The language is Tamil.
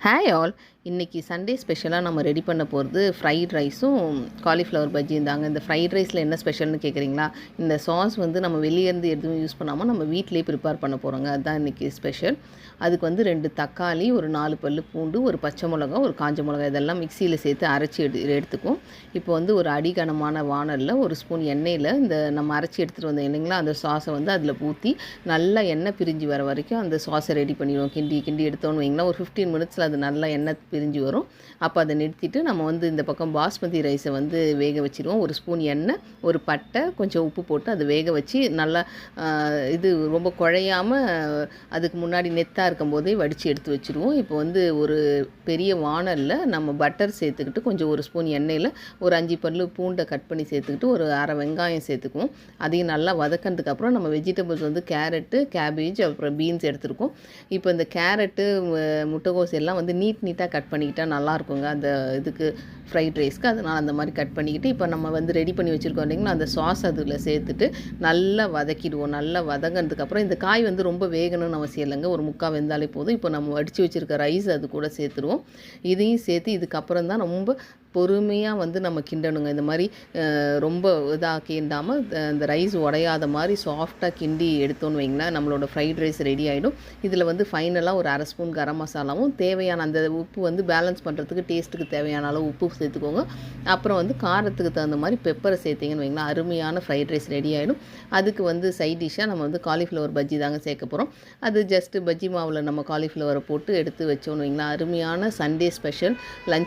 ஹாய் ஆல் இன்றைக்கி சண்டே ஸ்பெஷலாக நம்ம ரெடி பண்ண போகிறது ஃப்ரைட் ரைஸும் காலிஃப்ளவர் பஜ்ஜியும் தாங்க இந்த ஃப்ரைட் ரைஸில் என்ன ஸ்பெஷல்னு கேட்குறீங்களா இந்த சாஸ் வந்து நம்ம வெளியேருந்து எதுவும் யூஸ் பண்ணாமல் நம்ம வீட்டிலே ப்ரிப்பேர் பண்ண போகிறோங்க அதுதான் இன்றைக்கி ஸ்பெஷல் அதுக்கு வந்து ரெண்டு தக்காளி ஒரு நாலு பல் பூண்டு ஒரு பச்சை மிளகா ஒரு காஞ்ச மிளகா இதெல்லாம் மிக்சியில் சேர்த்து அரைச்சி எடு எடுத்துக்கும் இப்போ வந்து ஒரு அடிகனமான வானலில் ஒரு ஸ்பூன் எண்ணெயில் இந்த நம்ம அரைச்சி எடுத்துகிட்டு வந்த இல்லைங்களா அந்த சாஸை வந்து அதில் ஊற்றி நல்லா எண்ணெய் பிரிஞ்சு வர வரைக்கும் அந்த சாஸை ரெடி பண்ணிடுவோம். கிண்டி கிண்டி எடுத்தோன்னு வைங்களா ஒரு ஃபிஃப்டீன் மினிட்ஸில் அது நல்லா எண்ணெய் பிரிஞ்சு வரும். அப்போ அதை நிறுத்திட்டு நம்ம வந்து இந்த பக்கம் பாஸ்மதி ரைஸை வந்து வேக வச்சிருவோம். ஒரு ஸ்பூன் எண்ணெய் ஒரு பட்டை கொஞ்சம் உப்பு போட்டு அதை வேக வச்சு நல்லா இது ரொம்ப குழையாமல் அதுக்கு முன்னாடி நெத்தாக இருக்கும்போதே வடித்து எடுத்து வச்சுருவோம். இப்போ வந்து ஒரு பெரிய வானலில் நம்ம பட்டர் சேர்த்துக்கிட்டு கொஞ்சம் ஒரு ஸ்பூன் எண்ணெயில் ஒரு அஞ்சு பல்லு பூண்டை கட் பண்ணி சேர்த்துக்கிட்டு ஒரு அரை வெங்காயம் சேர்த்துக்குவோம். அதையும் நல்லா வதக்கினதுக்கப்புறம் நம்ம வெஜிடபிள்ஸ் வந்து கேரட்டு கேபேஜ் அப்புறம் பீன்ஸ் எடுத்துருக்கோம். இப்போ இந்த கேரட்டு முட்டைகோஸ் எல்லாம் வந்து நீட் நீட்டாக கட் பண்ணிக்கிட்டால் நல்லா இருக்குங்க அந்த இதுக்கு ஃப்ரைட் ரைஸ்க்கு அதனால் அந்த மாதிரி கட் பண்ணிக்கிட்டு இப்போ நம்ம வந்து ரெடி பண்ணி வச்சுருக்கோம் இல்லைங்களா அந்த சாஸ் அதில் சேர்த்துட்டு நல்லா வதக்கிடுவோம். நல்லா வதங்கினதுக்கப்புறம் இந்த காய் வந்து ரொம்ப வேகணும்னு அவசியம் இல்லைங்க. ஒரு முக்கால் வெந்தாலே போதும். இப்போ நம்ம வடித்து வச்சுருக்க ரைஸ் அது கூட சேர்த்துருவோம். இதையும் சேர்த்து இதுக்கப்புறம் தான் ரொம்ப பொறுமையாக வந்து நம்ம கிண்டணுங்க. இந்த மாதிரி ரொம்ப இதாக கிண்டாமல் இந்த ரைஸ் உடையாத மாதிரி சாஃப்டாக கிண்டி எடுத்தோன்னு வைங்களேன் நம்மளோட ஃப்ரைட் ரைஸ் ரெடி ஆகிடும் இதில் வந்து ஃபைனலாக ஒரு அரை ஸ்பூன் கரம் மசாலாவும் தேவையான அந்த உப்பு வந்து பேலன்ஸ் பண்ணுறதுக்கு டேஸ்ட்டுக்கு தேவையான அளவு உப்பு சேர்த்துக்கோங்க. அப்புறம் வந்து காரத்துக்கு தகுந்த மாதிரி பெப்பரை சேர்த்திங்கன்னு வைங்களேன் அருமையான ஃப்ரைட் ரைஸ் ரெடி ஆகிடும் அதுக்கு வந்து சைட் டிஷ்ஷாக நம்ம வந்து காலிஃப்ளவர் பஜ்ஜி தாங்க சேர்க்க போகிறோம் அது ஜஸ்ட்டு பஜ்ஜி மாவில் நம்ம காலிஃப்ளவரை போட்டு எடுத்து வச்சோன்னு வைங்களேன் அருமையான சண்டே ஸ்பெஷல் லஞ்ச்